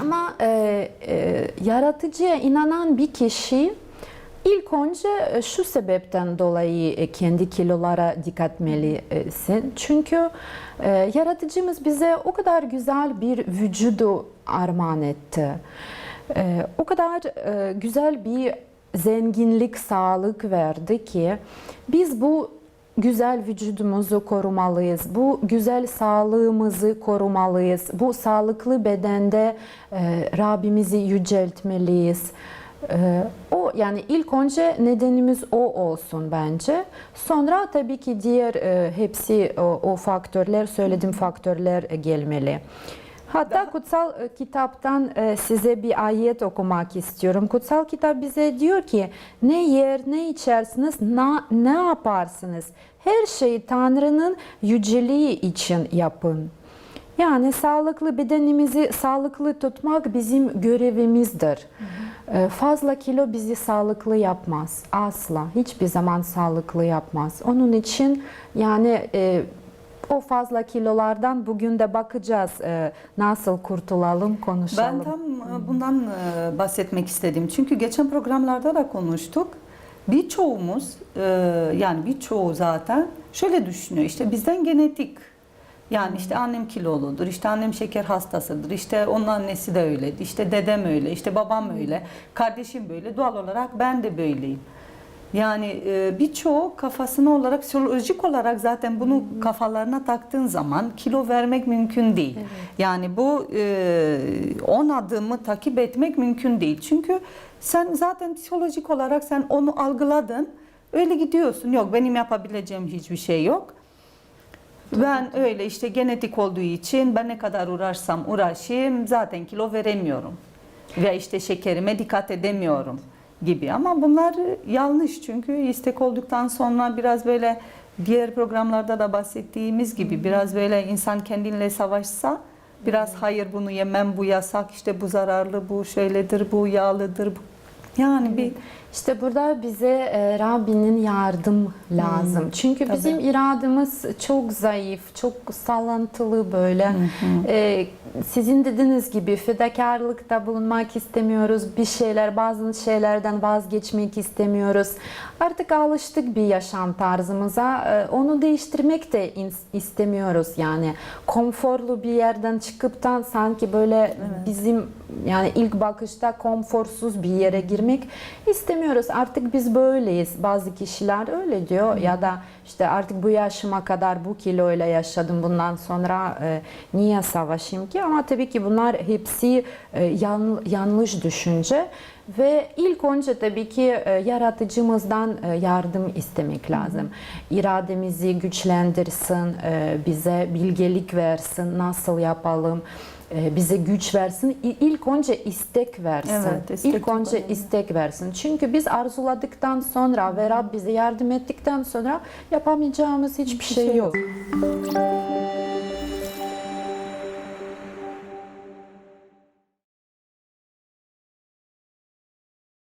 Ama e, e, yaratıcıya inanan bir kişi ilk önce e, şu sebepten dolayı e, kendi kilolara dikkat etmelisin. Çünkü e, yaratıcımız bize o kadar güzel bir vücudu armağan etti. E, o kadar e, güzel bir zenginlik, sağlık verdi ki biz bu güzel vücudumuzu korumalıyız. Bu güzel sağlığımızı korumalıyız. Bu sağlıklı bedende e, Rabbimizi yüceltmeliyiz. E, o yani ilk önce nedenimiz o olsun bence. Sonra tabii ki diğer e, hepsi o, o faktörler, söylediğim faktörler e, gelmeli. Hatta kutsal e, kitaptan e, size bir ayet okumak istiyorum. Kutsal kitap bize diyor ki ne yer ne içersiniz na, ne yaparsınız her şeyi Tanrı'nın yüceliği için yapın. Yani sağlıklı bedenimizi sağlıklı tutmak bizim görevimizdir. E, Fazla kilo bizi sağlıklı yapmaz. Asla. Hiçbir zaman sağlıklı yapmaz. Onun için yani e, o fazla kilolardan bugün de bakacağız e, nasıl kurtulalım konuşalım. Ben tam e, bundan e, bahsetmek istedim. Çünkü geçen programlarda da konuştuk. Birçoğumuz e, yani birçoğu zaten şöyle düşünüyor. İşte bizden genetik. Yani işte annem kiloludur, işte annem şeker hastasıdır, işte onun annesi de öyle, işte dedem öyle, işte babam öyle, kardeşim böyle. Doğal olarak ben de böyleyim. Yani e, birçoğu kafasına olarak, psikolojik olarak zaten bunu kafalarına taktığın zaman kilo vermek mümkün değil. Yani bu e, 10 adımı takip etmek mümkün değil. Çünkü sen zaten psikolojik olarak sen onu algıladın, öyle gidiyorsun. Yok benim yapabileceğim hiçbir şey yok. Ben öyle işte genetik olduğu için ben ne kadar uğraşsam uğraşayım zaten kilo veremiyorum. Ve işte şekerime dikkat edemiyorum gibi. Ama bunlar yanlış çünkü istek olduktan sonra biraz böyle diğer programlarda da bahsettiğimiz gibi biraz böyle insan kendinle savaşsa biraz hayır bunu yemem bu yasak işte bu zararlı bu şöyledir bu yağlıdır bu yani bir İşte burada bize e, Rabbinin yardım lazım. Çünkü tabii. bizim irademiz çok zayıf, çok sallantılı böyle. E, sizin dediğiniz gibi fedakarlıkta bulunmak istemiyoruz. Bir şeyler, bazı şeylerden vazgeçmek istemiyoruz. Artık alıştık bir yaşam tarzımıza. E, onu değiştirmek de istemiyoruz yani. Konforlu bir yerden çıkıptan sanki böyle bizim yani ilk bakışta konforsuz bir yere girmek istemiyoruz. Artık biz böyleyiz. Bazı kişiler öyle diyor ya da işte artık bu yaşıma kadar bu kiloyla yaşadım. Bundan sonra e, niye savaşayım ki? Ama tabii ki bunlar hepsi e, yan- yanlış düşünce ve ilk önce tabii ki e, yaratıcımızdan e, yardım istemek lazım. İrademizi güçlendirsin, bize bilgelik versin, nasıl yapalım, bize güç versin. İlk önce istek versin. Evet, istek İlk önce önemli. istek versin. Çünkü biz arzuladıktan sonra ve Rab bize yardım ettikten sonra yapamayacağımız hiçbir şey yok.